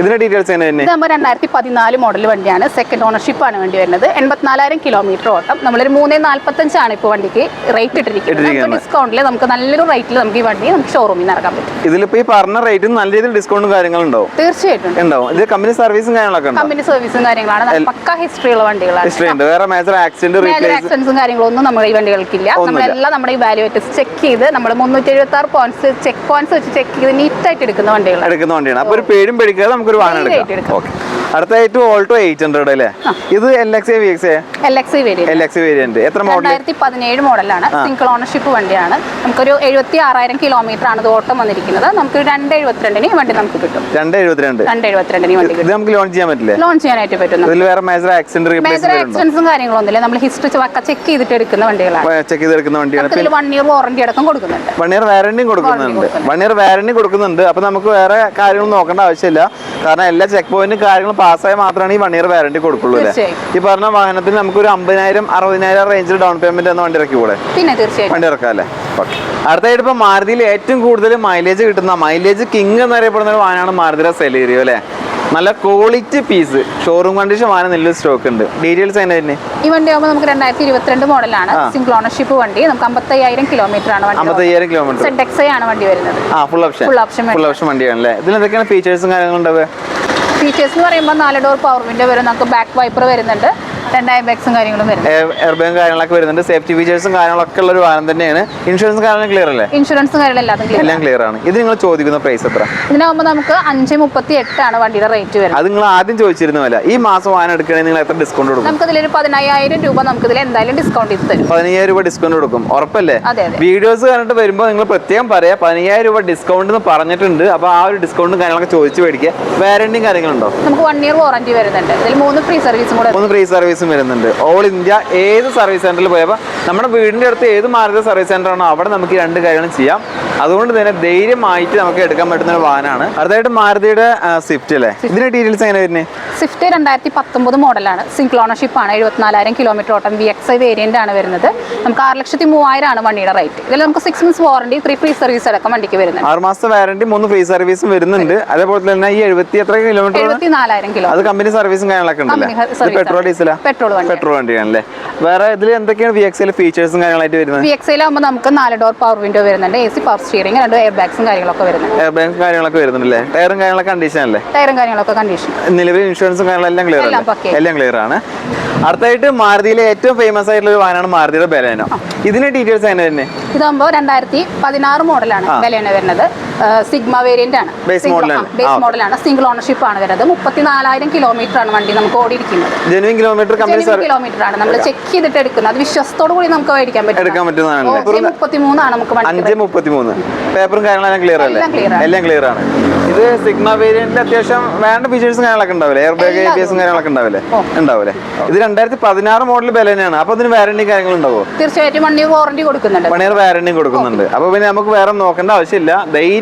ഇതിന്റെ ഡീറ്റെയിൽസ് തന്നെ ഇതാകുമ്പോൾ രണ്ടായിരത്തി പതിനാല് മോഡൽ വണ്ടിയാണ്. സെക്കൻഡ് ഓണർഷിപ്പ് ആണ് വണ്ടി വരുന്നത്. എൺപത്തിനാലായിരം കിലോമീറ്റർ ഓട്ടം. നമ്മളൊരു മൂന്ന് നാല്പത്തഞ്ചാണ് ഇപ്പോൾ വണ്ടിക്ക് റേറ്റ് ഇട്ടിരിക്കുന്നത്. ഡിസ്കൗണ്ടിൽ. ഡിസ്കൗണ്ടിൽ നമുക്ക് നല്ലൊരു റേറ്റിൽ നമുക്ക് ഈ വണ്ടി നമുക്ക് ഷോറൂമിൽ നിന്ന് ഇറക്കാൻ പറ്റും. ഇതിലിപ്പോ ഈ പറഞ്ഞ റേറ്റിന് നല്ല രീതിയിൽ ഡിസ്കൗണ്ടും കാര്യങ്ങളുണ്ടോ തീർച്ചയായിട്ടും ഉണ്ട്. ഉണ്ടാവും. ഇത് കമ്പനി സർവീസും കാര്യങ്ങളൊക്കെ കമ്പനി സർവീസും കാര്യങ്ങളാണ്. പക്ക ഹിസ്റ്ററി ഉള്ള വണ്ടികളാണ് ഹിസ്റ്ററി ഉണ്ട്. വേറെ മേജർ ആക്സിഡന്റ് മേജർ ആക്സിഡൻസും കാര്യങ്ങളൊന്നും നമ്മുടെ ഈ വണ്ടികൾക്കില്ല. നമ്മളെല്ലാം നമ്മുടെ ഈ വാല്യുവേറ്റേഴ്സ് ചെക്ക് ചെയ്ത് നമ്മൾ മുന്നൂറ്റി എഴുപത്തി ആറ് പോയിന്റ്സ് ചെക്ക് പോയിന്റ്സ് വെച്ച് ചെക്ക് ചെയ്ത് നീറ്റായിട്ട് എടുക്കുന്ന വണ്ടികളാണ്. എടുക്കുന്ന വണ്ടിയാണ്. അപ്പൊ ഒരു പേരും പേടിക്കാതെ നമുക്കൊരു വാഹനം എടുക്കാം എടുക്കാം. ഓക്കെ അടുത്തായിട്ട് ഓൾട്ടോ എയ്റ്റ് ഹൺഡ്രഡ് അല്ലേ? ഇത് L X V X L X variant എത്ര മോഡൽ രണ്ടായിരത്തി പതിനേഴ് മോഡലാണ് സിംഗിൾ ഓണർഷിപ്പ് വണ്ടിയാണ്. നമുക്കൊരു എഴുപത്തി ആറായിരം കിലോമീറ്റർ ആണ് ഇത് ഓട്ടം വന്നിരിക്കുന്നത്. നമുക്ക് രണ്ട് എഴുപത്തിരണ്ടിന് വണ്ടി നമുക്ക് കിട്ടും. രണ്ട് എഴുപത്തിരണ്ട് രണ്ട് എഴുപത്തിരണ്ടിന് വണ്ടി കിട്ടും. നമുക്ക് ലോൺ ചെയ്യാൻ പറ്റില്ല? ലോൺ ചെയ്യാനായിട്ട് പറ്റും ഇതിൽ വേറെ മേജർ ആക്സിഡന്റ് മേജർ ആക്സിഡൻസും കാര്യങ്ങളൊന്നുമില്ല നമ്മൾ ഹിസ്റ്ററി ചെക്ക് ചെയ്തിട്ട് എടുക്കുന്ന വണ്ടികളാണ്. ചെക്ക് ചെയ്തെടുക്കുന്ന വണ്ടിയാണ് നമുക്ക് ഇതിൽ വൺ ഇയർ വാറണ്ടി അടക്കം കൊടുക്കുന്നുണ്ട്. വൺ ഇയർ വാറണ്ടിയും കൊടുക്കുന്നുണ്ട്. വൺ ഇയർ വാറണ്ടി കൊടുക്കുന്നുണ്ട്. അപ്പൊ നമുക്ക് വേറെ കാര്യങ്ങൾ നോക്കേണ്ട ആവശ്യമില്ല. കാരണം എല്ലാ ചെക്ക് പോയിന്റും കാര്യങ്ങളും പാസ്സായി മാത്രമാണ് ഈ വൺ ഇയർ വാറണ്ടി കൊടുക്കുള്ളൂ അല്ലേ. ഈ പറഞ്ഞ വാഹനത്തിന് നമുക്ക് ഒരു അമ്പതിനായിരം അറുപതിനായിരം റേഞ്ചിൽ ഡൗൺ പേയ്മെന്റ് എന്ന വണ്ടി ഇറക്കി കൂടെ പിന്നെ വണ്ടി ഇറക്കാം അല്ലേ? ഓക്കെ അടുത്തായിട്ട് ഇപ്പൊ മാരുതിയിൽ ഏറ്റവും കൂടുതൽ മൈലേജ് കിട്ടുന്ന മൈലേജ് കിങ് എന്നറിയപ്പെടുന്ന ഒരു വാഹനമാണ് മാരുതിയുടെ സെലേരിയോ അല്ലേ? നല്ല ക്വാളിറ്റി പീസ് ഷോറൂം കണ്ടീഷൻ വാഹനം നല്ലൊരു സ്റ്റോക്ക് ഉണ്ട്. ഡീറ്റെയിൽസ് അതിന്റെ തന്നെ ഈ വണ്ടി ആകുമ്പോൾ നമുക്ക് രണ്ടായിരത്തി ഇരുപത്തിരണ്ട് മോഡലാണ്. സിംഗിൾ ഓണർഷിപ്പ് വണ്ടി. നമുക്ക് അമ്പത്തയ്യായിരം കിലോമീറ്റർ ആണ് വണ്ടി അമ്പത്തയ്യായിരം കിലോമീറ്റർ ആണ് വണ്ടി വരുന്നത്. ആ full option full option full option വണ്ടിയാണ് അല്ലേ? ഇതിൽ എന്തൊക്കെയാണ് ഫീച്ചേഴ്സും കാര്യങ്ങളും ഉണ്ടാവുക? ഫീച്ചേഴ്സ് എന്ന് പറയുമ്പോൾ നാല് ഡോർ പവർ വിൻഡോ വരും നമുക്ക് ബാക്ക് വൈപ്പർ വരുന്നുണ്ട്. രണ്ടായിരം ബാഗ്സും കാര്യങ്ങളും എയർബാഗ് കാര്യങ്ങളൊക്കെ വരുന്നുണ്ട്. സേഫ്റ്റി ഫീച്ചേഴ്സും കാര്യങ്ങളൊക്കെ ഉള്ള ഒരു വാഹനം തന്നെയാണ്. ഇൻഷുറൻസ് കാര്യങ്ങളും ക്ലിയർ അല്ലേ? ഇൻഷുറൻസും കാര്യങ്ങളും എല്ലാം ക്ലിയർ ആണ്. ഇത് നിങ്ങൾ ചോദിക്കുന്ന പ്രൈസ് എത്ര? ഇതിനാകുമ്പോൾ നമുക്ക് അഞ്ച് മുപ്പത്തി എട്ടാണ് വണ്ടിയുടെ റേറ്റ് വരുന്നത്. അത് നിങ്ങൾ ആദ്യം ചോദിച്ചിരുന്ന ഈ മാസം വാഹനം എടുക്കുകയാണെങ്കിൽ നിങ്ങൾ എത്ര ഡിസ്കൗണ്ട് കൊടുക്കും? നമുക്ക് ഇതിലൊരു പതിനയ്യായിരം രൂപ നമുക്ക് ഇതിൽ എന്തായാലും ഡിസ്കൗണ്ട് ചെയ്ത് തരും. പതിനയ്യായിരം രൂപ ഡിസ്കൗണ്ട് കൊടുക്കും. ഉറപ്പല്ലേ? വീഡിയോസ് കണ്ടിട്ട് വരുമ്പോൾ നിങ്ങൾ പ്രത്യേകം പറയാ പതിനയ്യായിരം രൂപ ഡിസ്കൗണ്ട് എന്ന് പറഞ്ഞിട്ടുണ്ട്. അപ്പോൾ ആ ഒരു ഡിസ്കൗണ്ടും കാര്യങ്ങളൊക്കെ ചോദിച്ചു മേടിക്കുക. വാറണ്ടിയും കാര്യങ്ങളുണ്ടോ? നമുക്ക് വൺ ഇയർ വാറണ്ടി വരുന്നുണ്ട്. ഇതിൽ മൂന്ന് ഫ്രീ സർവീസും കൂടെ മൂന്ന് ഫ്രീ സർവീസും വരുന്നുണ്ട്. ഓൾ ഇന്ത്യ ഏത് സർവീസ് സെന്ററിൽ പോയപ്പോൾ നമ്മുടെ വീടിന്റെ അടുത്ത് ഏത് മാറിയ സർവീസ് സെന്ററാണോ അവിടെ നമുക്ക് രണ്ട് കാര്യങ്ങളും ചെയ്യാം. അതുകൊണ്ട് തന്നെ ധൈര്യമായിട്ട് നമുക്ക് എടുക്കാൻ പറ്റുന്ന ഒരു വാഹനമാണ്. അടുത്തായിട്ട് മാരുതിയുടെ സ്വിഫ്റ്റ് അല്ലേ? ഇതിന്റെ ഡീറ്റെയിൽസ് എങ്ങനെ വരുന്നത് സ്വിഫ്റ്റ് രണ്ടായിരത്തി പത്തൊമ്പത് മോഡലാണ് സിംഗിൾ ഓണർഷിപ്പ് ആണ് എഴുപത്തിനാലായിരം കിലോമീറ്റർ ഓട്ടം വി എക്സ് ഐ വേരിയന്റ് ആണ് വരുന്നത്. നമുക്ക് ആറ് ലക്ഷത്തി മൂവായിരം ആണ് വണ്ടിയുടെ റേറ്റ് ഇതിൽ നമുക്ക് six months warranty three free service അടക്കം വണ്ടിക്ക് വരുന്നത് ആറ് മാസത്തെ വാറണ്ടി മൂന്ന് ഫ്രീ സർവീസും വരുന്നുണ്ട്. അതേപോലെ തന്നെ ഈ എഴുപത്തി എത്ര കിലോമീറ്റർ എഴുപത്തിനാലായിരം കിലോ അത് കമ്പനി സർവീസും കാര്യങ്ങളൊക്കെ ഉണ്ടല്ലേ? പെട്രോൾ. ഡീസലാ പെട്രോൾ വണ്ടി പെട്രോൾ വണ്ടിയാണല്ലേ? വേറെ ഇതിൽ എന്തൊക്കെയാണ് വി എക്സ് ഫീച്ചേഴ്സും കാര്യങ്ങളായിട്ട് വരുന്നത്? വി എക്സ് ആകുമ്പോൾ നമുക്ക് നാല് ഡോർ പവർ വിൻഡോ വരുന്നുണ്ട്. എ സി പവർ സ്റ്റിയറിംഗ് രണ്ട് എയർ ബാഗ്സും കാര്യങ്ങളൊക്കെ വരുന്നുണ്ട്. എയർ ബാഗ്സും കാര്യങ്ങളൊക്കെ വരുന്നുണ്ടല്ലേ? ടയറും കാര്യങ്ങളൊക്കെ കണ്ടീഷൻ അല്ലേ? ടയറും കാര്യങ്ങളൊക്കെ കണ്ടീഷൻ നിലവിൽ ഇൻഷുറൻസും കാര്യങ്ങളെല്ലാം ക്ലിയർ എല്ലാം അല്ലേ? എല്ലാം ക്ലിയർ ആണ്. അടുത്തായിട്ട് മാരുതിയിലെ ഏറ്റവും ഫേമസ് ആയിട്ടുള്ള ഒരു വാഹനമാണ് മാരുതിയുടെ ബലേനോ. ഇതിന്റെ ഡീറ്റെയിൽസ് എങ്ങനെ തന്നെ ഇതാകുമ്പോൾ രണ്ടായിരത്തി പതിനാറ് മോഡലാണ് ബലേനോ വരുന്നത്. സിഗ്മ വേരിയന്റ് ആണ്. ബേസ് മോഡലാണ് സിംഗിൾ ഓണർഷിപ്പ് ആണ്. വരുന്നത്. മുപ്പത്തിനാലായിരം കിലോമീറ്റർ ആണ് വണ്ടി നമുക്ക് ഓടിയിരിക്കുന്നത്. ജെനുവിൻ കിലോമീറ്റർ കിലോമീറ്റർ ആണ്. നമ്മൾ ചെക്ക് ചെയ്തിട്ട് എടുക്കുന്നത്. അത് വിശ്വസത്തോടു കൂടി നമുക്ക് മേടിക്കാൻ പറ്റും. എടുക്കാൻ പറ്റുന്നതാണല്ലേ? മുപ്പത്തിമൂന്നാണ് നമുക്ക് അഞ്ച് മുപ്പത്തി മൂന്ന് പേപ്പറും കാര്യങ്ങളെല്ലാം ക്ലിയർ അല്ലേ? എല്ലാം ക്ലിയർ ആണ്. ഇത് സിഗ്മ വേരിയന്റിൽ അത്യാവശ്യം വേണ്ട ഫീച്ചേഴ്സും കാര്യങ്ങളൊക്കെ ഉണ്ടാവില്ലേ? എയർ ബാഗ് എ ബി എസും കാര്യങ്ങളൊക്കെ ഉണ്ടാവില്ലേ? ഉണ്ടാവില്ലേ? ഇത് രണ്ടായിരത്തി പതിനാറ് മോഡൽ ബലനാണ് അപ്പൊ അതിന് വാറണ്ടി കാര്യങ്ങൾ ഉണ്ടാവോ? തീർച്ചയായിട്ടും വണ്ടി വാറണ്ടി കൊടുക്കുന്നുണ്ട്. വൺ ഇയർ വാറണ്ടിയും കൊടുക്കുന്നുണ്ട് അപ്പൊ പിന്നെ നമുക്ക് വേറെ നോക്കേണ്ട ആവശ്യമില്ല.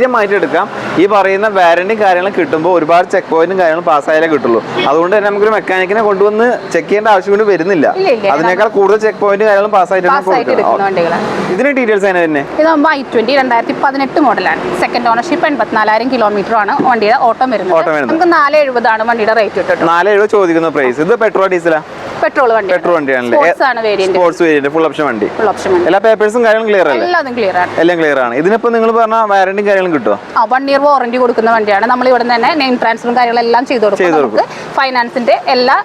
ധൈര്യമായിട്ട് എടുക്കാം. ഈ പറയുന്ന വാരണ്ടിയും കാര്യങ്ങളും കിട്ടുമ്പോൾ ഒരുപാട് ചെക്ക് പോയിന്റും കാര്യങ്ങളും പാസ്സായാലേ കിട്ടുള്ളൂ. അതുകൊണ്ട് തന്നെ നമുക്കൊരു മെക്കാനിക്കിനെ കൊണ്ടുവന്ന് ചെക്ക് ചെയ്യേണ്ട ആവശ്യം കൊണ്ട് വരുന്നില്ല. അതിനേക്കാൾ കൂടുതൽ ചെക്ക് പോയിന്റ് കാര്യങ്ങളും പാസ്സായിട്ട് ഇതിന് ഡീറ്റെയിൽസ് അതിന് തന്നെ ഇതാകുമ്പോൾ ഐ ട്വന്റി രണ്ടായിരത്തി പതിനെട്ട് മോഡലാണ് സെക്കൻഡ് ഓണർഷിപ്പ് എൺപത്തിനാലായിരം കിലോമീറ്റർ ആണ് വണ്ടിയുടെ ഓട്ടം വരുന്നത്. ഓട്ടം വരുന്നത്. നമുക്ക് നാല് എഴുപതാണ് വണ്ടിയുടെ റേറ്റ് ഇട്ടിട്ട് നാല് എഴുപത് ചോദിക്കുന്ന പ്രൈസ് ഇത് പെട്രോൾ ഡീസലാ പെട്രോൾ വണ്ടി പെട്രോൾ വണ്ടിയാണല്ലേ? സ്പോർട്സ് ആണ് വേരിയന്റ് ഫുൾ ഓപ്ഷൻ വണ്ടി. ഫുൾ ഓപ്ഷൻ എല്ലാ പേപ്പേഴ്സും കാര്യങ്ങളും ക്ലിയർ അല്ലേ? ആണ്. എല്ലാം ക്ലിയർ ആണ്. ഇതിനിപ്പോ നിങ്ങൾ പറഞ്ഞ വാറണ്ടിയും കാര്യങ്ങളും കിട്ടുമോ ആ വൺ ഇയർ വാറണ്ടി കൊടുക്കുന്ന വണ്ടിയാണ്. നമ്മൾ ഇവിടെ തന്നെ നെയിം ട്രാൻസ്ഫറും കാര്യങ്ങളെല്ലാം ചെയ്ത് കൊടുക്കും. നമുക്ക് ഫൈനാൻസിന്റെ എല്ലാ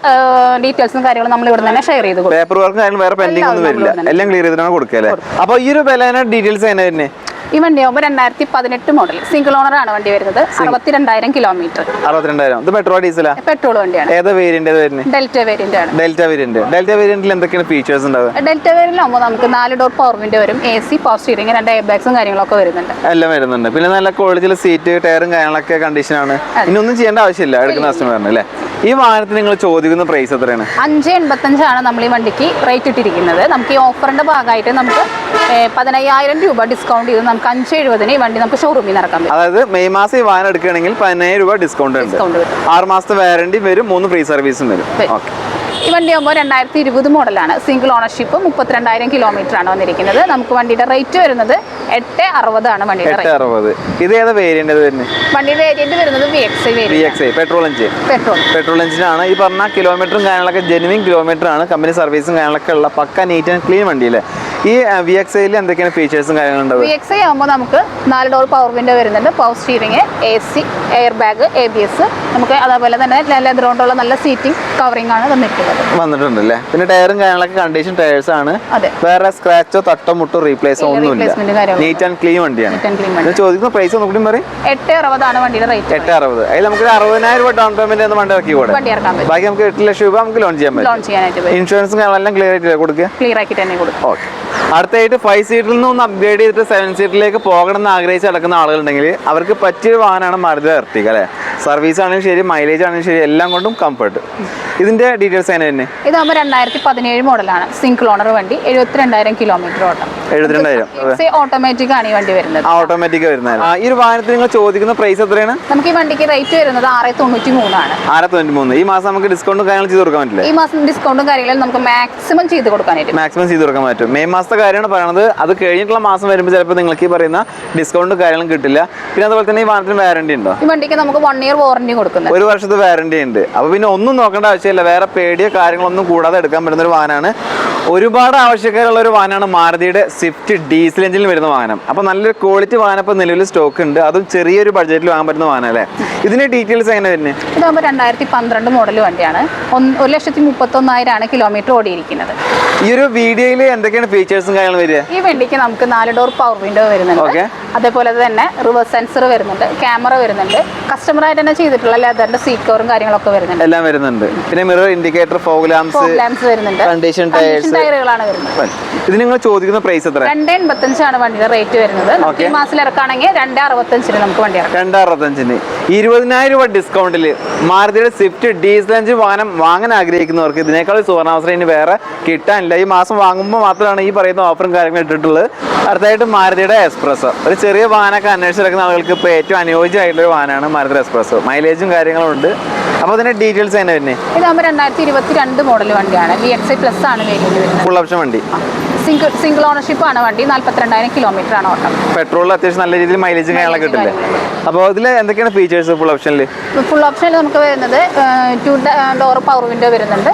ഡീറ്റെയിൽസും കാര്യങ്ങളും നമ്മൾ ഇവിടെ തന്നെ ഷെയർ ചെയ്ത് കൊടുക്കും. പേപ്പർ വർക്ക് വേറെ പെൻഡിംഗ് ഒന്നും വരില്ല. എല്ലാം ക്ലിയർ ചെയ്തിട്ടാണ് കൊടുക്കുക അല്ലേ? അപ്പൊ ഈ ഒരു വില ഡീറ്റെയിൽസ് എങ്ങനെ തന്നെ ഈ വണ്ടി ആകുമ്പോൾ രണ്ടായിരത്തി പതിനെട്ട് മോഡൽ സിംഗിൾ ഓണർ ആണ് വണ്ടി വരുന്നത്. അറുപത്തിരണ്ടായിരം കിലോമീറ്റർ അറുപത്തിരണ്ടായിരം. ഇത് പെട്രോൾ ഡീസലാ പെട്രോൾ വണ്ടിയാണ്. ഏതാ വേരിയന്റ് ഡെൽറ്റ വേരിയന്റ് ആണ്. ഡെൽറ്റ വേരിയന്റ് ഡെൽറ്റ വേരിയന്റിൽ എന്തൊക്കെയാണ് ഫീച്ചേഴ്സ് ഉണ്ടാവുക? ഡെൽറ്റ വേരിയന്റിലാകുമ്പോൾ നമുക്ക് നാല് ഡോർ പവർ വിൻഡോ വരും. എ സി പവർ സ്റ്റിയറിംഗ് രണ്ട് എയർ ബാഗ്സും കാര്യങ്ങളൊക്കെ വരുന്നുണ്ട്. എല്ലാം വരുന്നുണ്ട്. പിന്നെ നല്ല ക്വാളിറ്റിയിലെ സീറ്റ് ടയറും കാര്യങ്ങളൊക്കെ കണ്ടീഷനാണ് ഇനി ഒന്നും ചെയ്യേണ്ട ആവശ്യമില്ല. എടുക്കുന്ന കസ്റ്റമറിന് അല്ലേ ഈ വാഹനത്തിന് നിങ്ങൾ ചോദിക്കുന്ന പ്രൈസ് എത്രയാണ്? അഞ്ച് എൺപത്തഞ്ചാണ് നമ്മൾ ഈ വണ്ടിക്ക് റേറ്റ് ഇട്ടിരിക്കുന്നത്. നമുക്ക് ഈ ഓഫറിന്റെ ഭാഗമായിട്ട് നമുക്ക് പതിനയ്യായിരം രൂപ ഡിസ്കൗണ്ട് ചെയ്ത് നമുക്ക് അഞ്ച് എഴുപതിന് ഈ വണ്ടി നമുക്ക് ഷോറൂമിൽ നടക്കാം ഇറക്കാൻ അതായത് മെയ് മാസം ഈ വാഹനം എടുക്കുകയാണെങ്കിൽ പതിനായിരം രൂപ ഡിസ്കൗണ്ട് ഉണ്ട്. ആറ് മാസത്തെ വാറണ്ടി വരും മൂന്ന് ഫ്രീ സർവീസും വരും. ഓക്കെ ഈ വണ്ടി ആകുമ്പോൾ രണ്ടായിരത്തി ഇരുപത് മോഡലാണ്. സിംഗിൾ ഓണർഷിപ്പ് മുപ്പത്തിരണ്ടായിരം കിലോമീറ്റർ ആണ് വന്നിരിക്കുന്നത്. നമുക്ക് വണ്ടിയുടെ റേറ്റ് വരുന്നത് എട്ട് അറുപതാണ് വണ്ടിയുടെ റേറ്റ് അറുപത്. ഇത് ഏതാ വേരിയന്റ് വരുന്നത് വണ്ടിയുടെ വേരിയന്റ് വരുന്നത് V X V X petrol engine petrol petrol എഞ്ചിനാണ് ഈ പറഞ്ഞ കിലോമീറ്ററും കാര്യങ്ങളൊക്കെ ജെനുവിൻ കിലോമീറ്റർ ആണ്. കമ്പനി സർവീസും കാര്യങ്ങളൊക്കെ ഉള്ള പക്ക നീറ്റ് ആൻഡ് ക്ലീൻ വണ്ടിയില്ലേ? ഈ വി എക്സ് ഐയിൽ എന്തൊക്കെയാണ് ഫീച്ചേഴ്സും കാര്യങ്ങളും ഉണ്ടാവുക? വി എക്സ് ഐ ആകുമ്പോൾ നമുക്ക് നാല് ഡോർ പവർ വിൻഡോ വരുന്നുണ്ട്. Power steering A C air bag A B S നമുക്ക് അതേപോലെ തന്നെ ലെതർ കൊണ്ടുള്ള നല്ല സീറ്റിംഗ് കവറിംഗ് ആണ് തന്നിട്ടുള്ളത് വന്നിട്ടുണ്ട് അല്ലേ പിന്നെ ടയറും കാര്യങ്ങളൊക്കെ കണ്ടീഷൻ ടയേഴ്സ് ആണ്. വേറെ സ്ക്രാച്ചോ തട്ടോ മുട്ടോ റീപ്ലേസോ ഇല്ല, ഒന്നുമില്ല. നീറ്റ് ആൻഡ് ക്ലീൻ വണ്ടിയാണ്. ചോദിക്കുന്ന പ്രൈസ് ഒന്നുകൂടി പറയും. എട്ട് അറുപതാണ് വണ്ടിയുടെ റേറ്റ് എട്ട് അറുപത്. അതിൽ നമുക്ക് അറുപതിനായിരം രൂപ ഡൗൺ പേയ്മെന്റ് എന്ന് വണ്ടി ഇറക്കി കൂടെ. ബാക്കി നമുക്ക് എട്ട് ലക്ഷം രൂപ നമുക്ക് ലോൺ ചെയ്യാൻ പറ്റും. ഇൻഷുറൻസും കാര്യങ്ങളെല്ലാം ക്ലിയർ ആയിട്ട് കൊടുക്കുക? ക്ലിയർ ആക്കി തന്നെ കൊടുക്കും. ഓക്കെ അടുത്തായിട്ട് ഫൈവ് സീറ്റിൽ നിന്ന് ഒന്ന് അപ്ഗ്രേഡ് ചെയ്തിട്ട് സെവൻ സീറ്റിലേക്ക് പോകണം എന്ന് ആഗ്രഹിച്ച് നടക്കുന്ന ആളുകളുണ്ടെങ്കിൽ അവർക്ക് പറ്റിയ വാഹനമാണ് മാരുതി എർട്ടിക അല്ലേ? സർവീസ് ആണെങ്കിലും ശരി മൈലേജ് ആണെങ്കിലും ശരി എല്ലാം കൊണ്ടും കംഫർട്ട് ഇതിന്റെ ഡീറ്റെയിൽസ് തന്നെ ഇതാകുമ്പോൾ രണ്ടായിരത്തി പതിനേഴ് മോഡലാണ് സിംഗിൾ ഓണർ വണ്ടി എഴുപത്തിരണ്ടായിരം കിലോമീറ്റർ ഓട്ടം. എഴുപത്തിരണ്ടായിരം. ഓട്ടോമാറ്റിക് ആണ് ഈ വണ്ടി വരുന്നത്. ഓട്ടോമാറ്റിക് വരുന്നത് ഈ ഒരു വാഹനത്തിന് നിങ്ങൾ ചോദിക്കുന്ന പ്രൈസ് എത്രയാണ്? നമുക്ക് ഈ വണ്ടിക്ക് റേറ്റ് വരുന്നത് ആറ് തൊണ്ണൂറ്റി മൂന്നാണ് ആറ് തൊണ്ണൂറ്റി മൂന്ന് ഈ മാസം നമുക്ക് ഡിസ്കൗണ്ടും കാര്യങ്ങൾ ചെയ്ത് കൊടുക്കാൻ പറ്റില്ല? ഈ മാസം ഡിസ്കൗണ്ടും കാര്യങ്ങളും നമുക്ക് മാക്സിമം ചെയ്ത് കൊടുക്കാനായിട്ട് മാക്സിമം ചെയ്ത് കൊടുക്കാൻ പറ്റും. മെയ് മാസത്തെ കാര്യമാണ് പറയുന്നത് അത് കഴിഞ്ഞിട്ടുള്ള മാസം വരുമ്പോൾ ചിലപ്പോൾ നിങ്ങൾക്ക് ഈ പറയുന്ന ഡിസ്കൗണ്ട് കാര്യങ്ങളും കിട്ടില്ല. പിന്നെ അതുപോലെ തന്നെ ഈ വാഹനത്തിന് വാറണ്ടി ഉണ്ടോ? ഈ വണ്ടിക്ക് നമുക്ക് വൺ ഇയർ വാറണ്ടി കൊടുക്കുന്നത് ഒരു വർഷത്തെ വാറണ്ടി ഉണ്ട്. അപ്പോൾ പിന്നെ ഒന്നും നോക്കേണ്ട ആവശ്യമില്ല. വേറെ പേടിയോ കാര്യങ്ങളൊന്നും കൂടാതെ എടുക്കാൻ പറ്റുന്ന ഒരു വാഹനമാണ്. ഒരുപാട് ആവശ്യക്കാരുള്ള ഒരു വാഹനമാണ് മാരുതിയുടെ സ്വിഫ്റ്റ് ഡീസൽ എഞ്ചിനിൽ വരുന്ന വാഹനം. അപ്പൊ നല്ലൊരു ക്വാളിറ്റി വാഹനം ഇപ്പൊ നിലവിൽ സ്റ്റോക്ക് ഉണ്ട്. അതും ചെറിയൊരു ബഡ്ജറ്റിൽ വാങ്ങാൻ പറ്റുന്ന വാഹനം അല്ലേ? ഇതിന്റെ ഡീറ്റെയിൽസ് എങ്ങനെ വരുന്നത് ഇതാകുമ്പോൾ രണ്ടായിരത്തി പന്ത്രണ്ട് മോഡൽ വണ്ടിയാണ്. ഒരു ലക്ഷത്തി മുപ്പത്തൊന്നായിരമാണ് കിലോമീറ്റർ ഓടിയിരിക്കുന്നത്. ഈ ഒരു വീഡിയോയിൽ എന്തൊക്കെയാണ് ഫീച്ചേഴ്സും കാര്യങ്ങളും വരിക? ഈ വണ്ടിക്ക് നമുക്ക് നാല് ഡോർ പവർ വിൻഡോ വരുന്നുണ്ട്. ഓക്കെ അതേപോലെ തന്നെ റിവേഴ്സ് സെൻസർ വരുന്നുണ്ട് ക്യാമറ വരുന്നുണ്ട് കസ്റ്റമർ ആയിട്ട് തന്നെ ചെയ്തിട്ടുള്ള ലെതറിന്റെ സീറ്റ് കവറും കാര്യങ്ങളൊക്കെ വരുന്നുണ്ട്. എല്ലാം വരുന്നുണ്ട്. പിന്നെ മിറർ ഇൻഡിക്കേറ്റർ ഫോഗ് ലാംപ്സ് വരുന്നുണ്ട്. കണ്ടീഷൻ ടയേഴ്സ് ടയറുകളാണ് വരുന്നത്. ഇത് നിങ്ങൾ ചോദിക്കുന്ന പ്രൈസ് എത്ര? രണ്ട് എൺപത്തഞ്ചാണ് വണ്ടിയുടെ റേറ്റ് വരുന്നത്. നമുക്ക് ഈ. മാസത്തിൽ ഇറക്കുകയാണെങ്കിൽ രണ്ട് അറുപത്തഞ്ചിന് നമുക്ക് വണ്ടി ഇറക്കാം. രണ്ട് അറുപത്തഞ്ചിന്. ഇരുപതിനായിരം രൂപ ഡിസ്കൗണ്ടിൽ മാരുതിയുടെ സ്വിഫ്റ്റ് ഡീസൽ എഞ്ചിൻ വാഹനം വാങ്ങാൻ ആഗ്രഹിക്കുന്നവർക്ക് ഇതിനേക്കാൾ സുവർണാവസരം ഇനി വേറെ കിട്ടാനില്ല. ഈ മാസം വാങ്ങുമ്പോൾ മാത്രമാണ് ഈ പറയുന്ന ഓഫറും കാര്യങ്ങളും ഇട്ടിട്ടുള്ളത്. അടുത്തായിട്ട് മാരുതിയുടെ എക്സ്പ്രസ് ഒരു ചെറിയ വാഹനമൊക്കെ അന്വേഷിച്ചിരിക്കുന്ന ആളുകൾക്ക് ഇപ്പോൾ ഏറ്റവും അനുയോജ്യമായിട്ടുള്ള ഒരു വാഹനമാണ് മാരുതി എക്സ്പ്രസ് മൈലേജും കാര്യങ്ങളും ഉണ്ട്. അപ്പോൾ അതിന്റെ ഡീറ്റെയിൽസ് തന്നെ തന്നെ ഇതാകുമ്പോൾ രണ്ടായിരത്തി ഇരുപത്തി രണ്ട് മോഡൽ വണ്ടിയാണ്. വി എക്സ് ഐ പ്ലസ് ആണ് വേരിയന്റ് വരുന്നത്. ഫുൾ ഓപ്ഷൻ വണ്ടി. സിംഗിൾ സിംഗിൾ ഓണർഷിപ്പ് ആണ് വണ്ടി. നാല്പത്തിരണ്ടായിരം കിലോമീറ്റർ ആണ് ഓട്ടം. പെട്രോളിൽ അത്യാവശ്യം നല്ല രീതിയിൽ മൈലേജ് കാര്യങ്ങളൊക്കെ കിട്ടില്ല? അപ്പോൾ ഇതിൽ എന്തൊക്കെയാണ് ഫീച്ചേഴ്സ് ഫുൾ ഓപ്ഷനിൽ ഫുൾ ഓപ്ഷനിൽ നമുക്ക് വരുന്നത് ടു ഡോർ പവർ വിൻഡോ വരുന്നുണ്ട്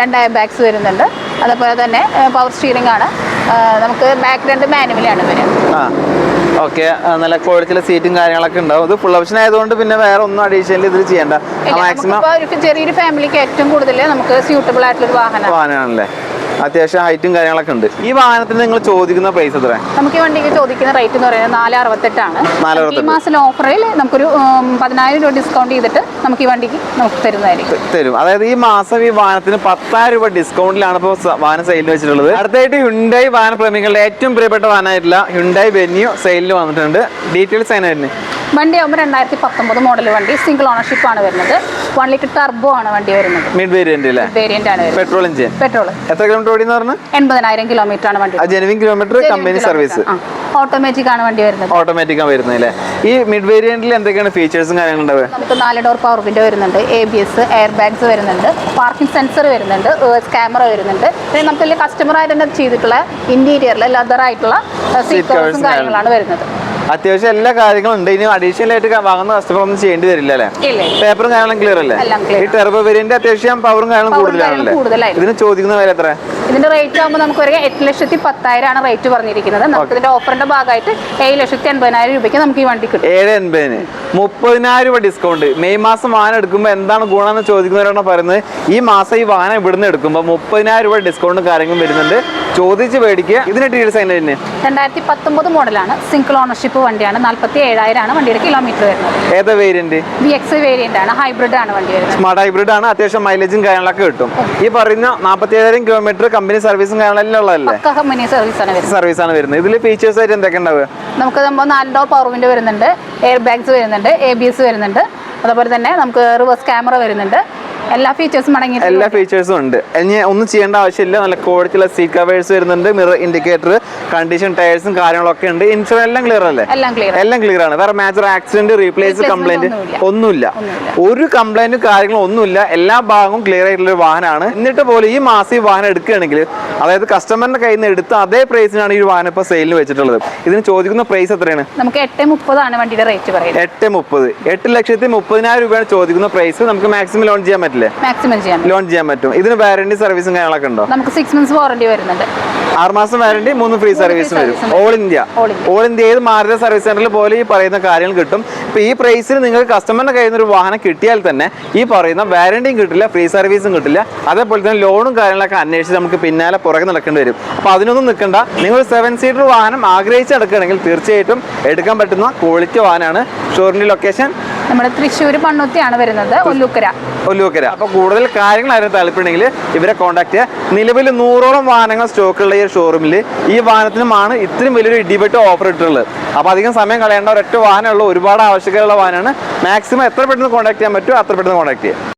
രണ്ടായിരം രണ്ട് ബാഗ്സ് വരുന്നുണ്ട്. അതേപോലെ തന്നെ പവർ സ്റ്റിയറിംഗ് ആണ്. നമുക്ക് ബാക്ക് രണ്ട് മാനുവലാണ് ആ ഓക്കെ നല്ല ക്വാളിറ്റിയിലെ സീറ്റും കാര്യങ്ങളൊക്കെ ഉണ്ടാവും. ഇത് ഫുൾ ഓപ്ഷൻ ആയതുകൊണ്ട് പിന്നെ വേറെ ഒന്നും അഡീഷണൽ ഇതിൽ ചെയ്യേണ്ട. മാക്സിമം ചെറിയൊരു ഫാമിലിക്ക് ഏറ്റവും കൂടുതൽ നമുക്ക് സ്യൂട്ടബിൾ ആയിട്ടുള്ള ഒരു വാഹനം വാഹനമാണല്ലേ അത്യാവശ്യം ഹൈറ്റും കാര്യങ്ങളൊക്കെ ഉണ്ട്. ഈ വാഹനത്തിന് നിങ്ങൾ ചോദിക്കുന്ന പ്രൈസ് എത്ര നമുക്ക് ഈ വണ്ടിക്ക് ചോദിക്കുന്ന റേറ്റ് എന്ന് പറയുന്നത് നാല് അറുപത്തെട്ടാണ് ഈ. മാസം ഓഫറിൽ നമുക്കൊരു പതിനായിരം രൂപ ഡിസ്കൗണ്ട് ചെയ്തിട്ട് നമുക്ക് ഈ വണ്ടിക്ക് നമുക്ക് തരുന്നതായിരിക്കും. തരും. അതായത് ഈ മാസം ഈ വാഹനത്തിന് പത്തായിരം രൂപ ഡിസ്കൗണ്ടിലാണ് ഇപ്പോൾ വാഹനം സെയിലിന് വെച്ചിട്ടുള്ളത്. അടുത്തായിട്ട് ഹുണ്ടായി വാഹന പ്രേമികളുടെ ഏറ്റവും പ്രിയപ്പെട്ട വാഹനമായിട്ടുള്ള ഹുണ്ടായി വെന്യൂ സെയിലിന് വന്നിട്ടുണ്ട്. ഡീറ്റെയിൽസ് അതിന് തന്നെ വണ്ടി ആകുമ്പോൾ രണ്ടായിരത്തി പത്തൊമ്പത് മോഡൽ വണ്ടി സിംഗിൾ ഓണർഷിപ്പ് ആണ് വരുന്നത്. വൺ ലിറ്റർ ടർബോ ആണ് വണ്ടി വരുന്നത്. മിഡ് വേരിയന്റ് അല്ലേ വേരിയന്റ് ആണ് വരുന്നത്. പെട്രോൾ എഞ്ചിൻ പെട്രോൾ എത്ര കിലോമീറ്റർ ഓടിയെന്ന് പറഞ്ഞു? എൺപതിനായിരം കിലോമീറ്റർ ആണ് വണ്ടി. Genuine kilometre company service automatic ആണ് വണ്ടി വരുന്നത്. ഓട്ടോമാറ്റിക്കാണ് വരുന്നത് അല്ലേ ഈ മിഡ് വേരിയന്റിൽ എന്തൊക്കെയാണ് ഫീച്ചേഴ്സും കാര്യങ്ങളും ഉണ്ടാവുക? നമുക്ക് നാല് ഡോർ പവർ വിൻഡോ വരുന്നുണ്ട് A B S air bags വരുന്നുണ്ട് പാർക്കിംഗ് സെൻസർ വരുന്നുണ്ട് ക്യാമറ വരുന്നുണ്ട്. പിന്നെ നമുക്ക് കസ്റ്റമർ ആയിട്ട് ചെയ്തിട്ടുള്ള ഇന്റീരിയറിൽ ലെതർ ആയിട്ടുള്ള സീറ്റ് കവേഴ്സും കാര്യങ്ങളാണ് വരുന്നത്. അത്യാവശ്യം എല്ലാ കാര്യങ്ങളും ഉണ്ട്. ഇനി അഡീഷണൽ ആയിട്ട് വാങ്ങുന്ന കസ്റ്റമർ ഒന്നും ചെയ്യേണ്ടി വരില്ല അല്ലേ. പേപ്പറും കാര്യങ്ങളും ക്ലിയർ അല്ലേ? ഈ ടെർബോ വേരിയന്റ് അത്യാവശ്യം പവറും കാര്യങ്ങളും കൂടുതലാണല്ലേ ഇതിന് ചോദിക്കുന്ന വില എത്ര ഇതിന്റെ റേറ്റ് ആകുമ്പോൾ നമുക്ക് ഒരു എട്ട് ലക്ഷത്തി പത്തായിരം ആണ് റേറ്റ് പറഞ്ഞിരിക്കുന്നത്. നമുക്ക് ഇതിന്റെ ഓഫറിന്റെ ഭാഗമായിട്ട് ഏഴ് ലക്ഷത്തി എൺപതിനായിരം രൂപയ്ക്ക് നമുക്ക് ഈ വണ്ടി കിട്ടും. ഏഴ് എൺപതിന് മുപ്പതിനായിരം രൂപ ഡിസ്കൗണ്ട് മെയ് മാസം വാഹനം എടുക്കുമ്പോൾ എന്താണ് ഗുണമെന്ന് ചോദിക്കുന്നവരാണ് പറയുന്നത്. ഈ മാസം ഈ വാഹനം ഇവിടുന്ന് എടുക്കുമ്പോൾ മുപ്പതിനായിരം രൂപ ഡിസ്കൗണ്ടും കാര്യങ്ങളും വരുന്നുണ്ട്. ചോദിച്ച് മേടിക്കുക. ഇതിന്റെ ഡീറ്റെയിൽസ് തന്നെ രണ്ടായിരത്തി പത്തൊമ്പത് മോഡലാണ് സിംഗിൾ ഓണർഷിപ്പ് വണ്ടിയാണ്. നാല്പത്തി ഏഴായിരം ആണ് വണ്ടിയുടെ കിലോമീറ്റർ വരുന്നത്. ഏതാ വേരിയന്റ് ബി എക്സ് വേരിയന്റ് ആണ്. ഹൈബ്രിഡ് ആണ് വണ്ടി വരുന്നത്. സ്മാർട്ട് ഹൈബ്രിഡ് ആണ്. അത്യാവശ്യം മൈലേജും കാര്യങ്ങളൊക്കെ കിട്ടും. ഈ പറയുന്ന നാൽപ്പത്തി ഏഴായിരം കിലോമീറ്റർ കമ്പനി സർവീസും കാര്യങ്ങളെല്ലാം ഉള്ളതല്ലേ? കമ്പനി സർവീസ് ആണ് വരുന്നത്. സർവീസ് ആണ് വരുന്നത്. ഇതിൽ ഫീച്ചേഴ്സ് ആയിട്ട് എന്തൊക്കെ ഉണ്ടാവുക? നമുക്ക് നാല് ഡോർ പവർ വിൻഡോ വരുന്നുണ്ട്. എയർ ബാഗ്സ് വരുന്നുണ്ട്. എ ബി എസ് വരുന്നുണ്ട്. അതുപോലെ തന്നെ നമുക്ക് റിവേഴ്സ് ക്യാമറ വരുന്നുണ്ട്. എല്ലാ ഫീച്ചേഴ്സും എല്ലാ ഫീച്ചേഴ്സും ഉണ്ട്. ഇനി ഒന്നും ചെയ്യേണ്ട ആവശ്യമില്ല. നല്ല ക്വാളിറ്റിയുള്ള സീറ്റ് കവേഴ്സ് വരുന്നുണ്ട്. മിറർ ഇൻഡിക്കേറ്റർ കണ്ടീഷൻ ടയേഴ്സും കാര്യങ്ങളൊക്കെ ഉണ്ട്. ഇൻഷുറൻസ് എല്ലാം ക്ലിയർ അല്ലേ? എല്ലാം ക്ലിയർ ആണ്. വേറെ മേജർ ആക്സിഡന്റ് റീപ്ലേസ് കംപ്ലൈന്റ് ഒന്നുമില്ല. ഒരു കംപ്ലൈന്റും കാര്യങ്ങളും ഒന്നുമില്ല. എല്ലാ ഭാഗവും ക്ലിയർ ആയിട്ടുള്ള ഒരു വാഹനമാണ്. എന്നിട്ട് പോലും ഈ മാസം ഈ വാഹനം എടുക്കുകയാണെങ്കിൽ അതായത് കസ്റ്റമറിന്റെ കയ്യിൽ നിന്ന് എടുത്ത അതേ പ്രൈസിനാണ് ഈ വാഹനം ഇപ്പോൾ സെയിലിന് വെച്ചിട്ടുള്ളത്. ഇതിന് ചോദിക്കുന്ന പ്രൈസ് എത്രയാണ്? നമുക്ക് എട്ട് മുപ്പതാണ് വണ്ടിയുടെ റേറ്റ് പറയുന്നത്. എട്ട് മുപ്പത്. എട്ട് ലക്ഷത്തി മുപ്പതിനായിരം രൂപയാണ് ചോദിക്കുന്ന പ്രൈസ് നമുക്ക് മാക്സിമം ലോൺ ചെയ്യാൻ പറ്റില്ലേ? മാക്സിമം ചെയ്യാൻ ലോൺ ചെയ്യാൻ പറ്റും. ഇതിന് വാറണ്ടി സർവീസും കാര്യങ്ങളൊക്കെ ഉണ്ടോ? നമുക്ക് സിക്സ് മന്ത്സ് വാറണ്ടി വരുന്നുണ്ട്. ആറുമാസം വാറണ്ടി മൂന്ന് ഫ്രീ സർവീസ് വരും. ഓൾ ഇന്ത്യ ഓൾ ഇന്ത്യ ഏത് മാരുതി സർവീസ് സെന്ററിൽ പോലെ ഈ പറയുന്ന കാര്യങ്ങൾ കിട്ടും. ഇപ്പൊ ഈ പ്രൈസിൽ നിങ്ങൾക്ക് കസ്റ്റമറിന്റെ കയ്യിൽ നിന്ന് ഒരു വാഹനം കിട്ടിയാൽ തന്നെ ഈ പറയുന്ന വാറണ്ടിയും കിട്ടില്ല ഫ്രീ സർവീസും കിട്ടില്ല. അതേപോലെ തന്നെ ലോണും കാര്യങ്ങളൊക്കെ അന്വേഷിച്ച് നമുക്ക് പിന്നാലെ പുറകെ നടക്കേണ്ടി വരും. അപ്പൊ അതിനൊന്നും നിൽക്കണ്ട. നിങ്ങൾ സെവൻ സീറ്റർ വാഹനം ആഗ്രഹിച്ച് എടുക്കുകയാണെങ്കിൽ തീർച്ചയായിട്ടും എടുക്കാൻ പറ്റുന്ന ക്വാളിറ്റി വാഹനമാണ്. ഷോറിന്റെ ലൊക്കേഷൻ നമ്മുടെ തൃശ്ശൂർ പണ്ണുത്തിയാണ് വരുന്നത് ഒല്ലൂക്കര. ഒല്ലൂക്കര. അപ്പൊ കൂടുതൽ കാര്യങ്ങൾ ആരും താല്പര്യമുണ്ടെങ്കിൽ ഇവരെ കോൺടാക്ട് ചെയ്യുക. നിലവിൽ നൂറോളം വാഹനങ്ങൾ സ്റ്റോക്കുള്ള ഈ ഷോറൂമിൽ ഈ വാഹനത്തിനുമാണ് ഇത്രയും വലിയൊരു ഇടിപെട്ട് ഓഫർ ഇട്ടിട്ടുള്ളത്. അപ്പൊ അധികം സമയം കളയേണ്ട ഒരൊറ്റ വാഹനമുള്ള ഒരുപാട് ആവശ്യകതയുള്ള വാഹനമാണ്. മാക്സിമം എത്ര പെട്ടെന്ന് കോൺടാക്ട് ചെയ്യാൻ പറ്റുമോ അത്ര പെട്ടെന്ന് കോൺടാക്ട് ചെയ്യുക